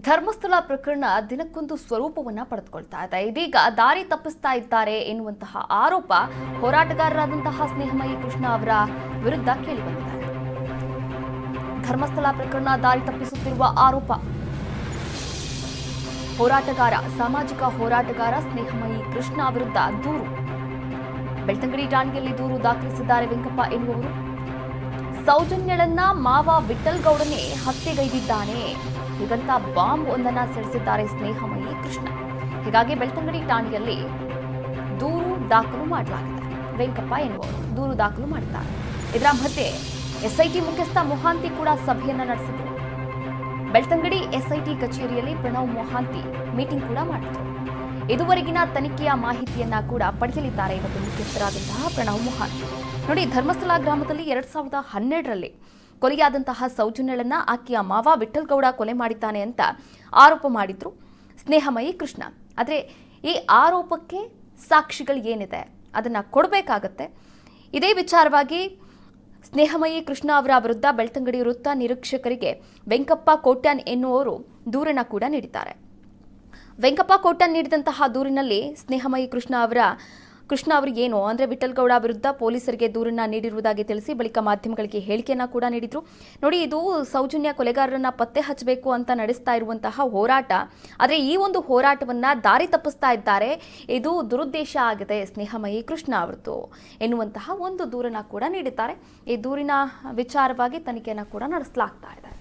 ಧರ್ಮಸ್ಥಳ ಪ್ರಕರಣ ದಿನಕ್ಕೊಂದು ಸ್ವರೂಪವನ್ನ ಪಡೆದುಕೊಳ್ತಾ ಇದೆ. ಇದೀಗ ದಾರಿ ತಪ್ಪಿಸ್ತಾ ಇದ್ದಾರೆ ಎನ್ನುವಂತಹ ಆರೋಪ ಹೋರಾಟಗಾರರಾದಂತಹ ಸ್ನೇಹಮಯಿ ಕೃಷ್ಣ ಅವರ ವಿರುದ್ಧ ಕೇಳಿಬಂದಿದೆ ಧರ್ಮಸ್ಥಳ ಪ್ರಕರಣ ದಾರಿ ತಪ್ಪಿಸುತ್ತಿರುವ ಆರೋಪ. ಹೋರಾಟಗಾರ, ಸಾಮಾಜಿಕ ಹೋರಾಟಗಾರ ಸ್ನೇಹಮಯಿ ಕೃಷ್ಣ ವಿರುದ್ಧ ದೂರು. ಬೆಳ್ತಂಗಡಿ ಠಾಣೆಯಲ್ಲಿ ದೂರು ದಾಖಲಿಸಿದ್ದಾರೆ ವೆಂಕಪ್ಪ ಎನ್ನುವರು ಸೌಜನ್ಯಳನ್ನ ಮಾವ ವಿಠಲ್ಗೌಡನೇ ಹತ್ಯೆಗೈದಿದ್ದಾನೆ. ಹೀಗಂತ ಬಾಂಬ್ ಒಂದನ್ನ ಸಿಡಿಸಿದ್ದಾರೆ ಸ್ನೇಹಮಯಿ ಕೃಷ್ಣ. ಹೀಗಾಗಿ ಬೆಳ್ತಂಗಡಿ ಠಾಣೆಯಲ್ಲಿ ದೂರು ದಾಖಲು ಮಾಡಲಾಗಿದೆ. ವೆಂಕಪ್ಪ ಎನ್ನುವರು ದೂರು ದಾಖಲು ಮಾಡಿದ್ದಾರೆ. ಇದರ ಮಧ್ಯೆ ಎಸ್ಐಟಿ ಮುಖ್ಯಸ್ಥ ಮೊಹಾಂತಿ ಕೂಡ ಸಭೆಯನ್ನ ನಡೆಸಿದರು. ಬೆಳ್ತಂಗಡಿ ಎಸ್ಐಟಿ ಕಚೇರಿಯಲ್ಲಿ ಪ್ರಣವ್ ಮೊಹಾಂತಿ ಮೀಟಿಂಗ್ ಕೂಡ ಮಾಡಿದ್ರು. ಇದುವರೆಗಿನ ತನಿಖೆಯ ಮಾಹಿತಿಯನ್ನ ಕೂಡ ಪಡೆಯಲಿದ್ದಾರೆ ಇವತ್ತು ಮುಖ್ಯಸ್ಥರಾದಂತಹ ಪ್ರಣವ್ ಮೊಹಾಂತಿ. ನೋಡಿ ಧರ್ಮಸ್ಥಳ ಗ್ರಾಮದಲ್ಲಿ ಎರಡ್ ಸಾವಿರದ ಹನ್ನೆರಡರಲ್ಲಿ ಕೊಲೆಯಾದಂತಹ ಸೌಜನ್ಯಳನ್ನ ಆಕೆಯ ಮಾವ ವಿಠಲ್ ಗೌಡ ಕೊಲೆ ಮಾಡಿದ್ದಾನೆ ಅಂತ ಆರೋಪ ಮಾಡಿದ್ರು ಸ್ನೇಹಮಯಿ ಕೃಷ್ಣ. ಆದರೆ ಈ ಆರೋಪಕ್ಕೆ ಸಾಕ್ಷಿಗಳು ಏನಿದೆ? ಅದನ್ನ ಕೊಡಬೇಕಾಗತ್ತೆ. ಇದೇ ವಿಚಾರವಾಗಿ ಸ್ನೇಹಮಯಿ ಕೃಷ್ಣ ಅವರ ವಿರುದ್ಧ ಬೆಳ್ತಂಗಡಿ ವೃತ್ತ ನಿರೀಕ್ಷಕರಿಗೆ ವೆಂಕಪ್ಪ ಕೋಟ್ಯಾನ್ ಎನ್ನುವವರು ದೂರನ ಕೂಡ ನೀಡಿದ್ದಾರೆ. ವೆಂಕಪ್ಪ ಕೋಟ್ಯಾನ್ ನೀಡಿದಂತಹ ದೂರಿನಲ್ಲಿ ಸ್ನೇಹಮಯಿ ಕೃಷ್ಣ ಅವರ ಕೃಷ್ಣ ಅವರು ಏನು? ಅಂದ್ರೆ ವಿಠಲ್ ಗೌಡ ವಿರುದ್ಧ ಪೊಲೀಸರಿಗೆ ದೂರನ್ನ ನೀಡಿರುವುದಾಗಿ ತಿಳಿಸಿ ಬಳಿಕ ಮಾಧ್ಯಮಗಳಿಗೆ ಹೇಳಿಕೆಯನ್ನ ಕೂಡ ನೀಡಿದ್ರು. ನೋಡಿ, ಇದು ಸೌಜನ್ಯ ಕೊಲೆಗಾರರನ್ನ ಪತ್ತೆ ಹಚ್ಚಬೇಕು ಅಂತ ನಡೆಸ್ತಾ ಇರುವಂತಹ ಹೋರಾಟ. ಆದರೆ ಈ ಒಂದು ಹೋರಾಟವನ್ನ ದಾರಿ ತಪ್ಪಿಸ್ತಾ ಇದ್ದಾರೆ. ಇದು ದುರುದ್ದೇಶ ಆಗಿದೆ ಸ್ನೇಹಮಯಿ ಕೃಷ್ಣ ಅವರದ್ದು ಎನ್ನುವಂತಹ ಒಂದು ದೂರನ್ನ ಕೂಡ ನೀಡಿದ್ದಾರೆ. ಈ ದೂರಿನ ವಿಚಾರವಾಗಿ ತನಿಖೆಯನ್ನ ಕೂಡ ನಡೆಸಲಾಗ್ತಾ ಇದೆ.